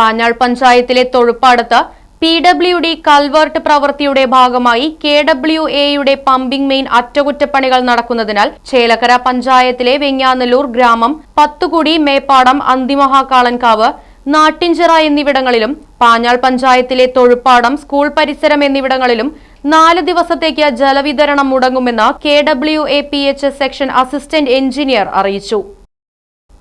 പാഞ്ഞാൾ പഞ്ചായത്തിലെ തൊഴുപ്പാടത്ത് P W D culvert പ്രവൃത്തിയുടെ ഭാഗമായി കെ ഡബ്ല്യു എയുടെ പമ്പിംഗ് മെയിൻ അറ്റകുറ്റപ്പണികൾ നടക്കുന്നതിനാൽ ചേലക്കര പഞ്ചായത്തിലെ വെങ്ങാനല്ലൂർ ഗ്രാമം പത്തുകുടി മേപ്പാടം അന്തിമഹാകാളൻകാവ് നാട്ടിഞ്ചിറ എന്നിവിടങ്ങളിലും പാഞ്ഞാൾ പഞ്ചായത്തിലെ തൊഴുപ്പാടം സ്കൂൾ പരിസരം എന്നിവിടങ്ങളിലും നാല് ദിവസത്തേക്ക് ജലവിതരണം മുടങ്ങുമെന്ന് K W A P H S section assistant engineer അറിയിച്ചു.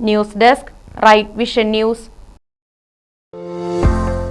News desk right vision news.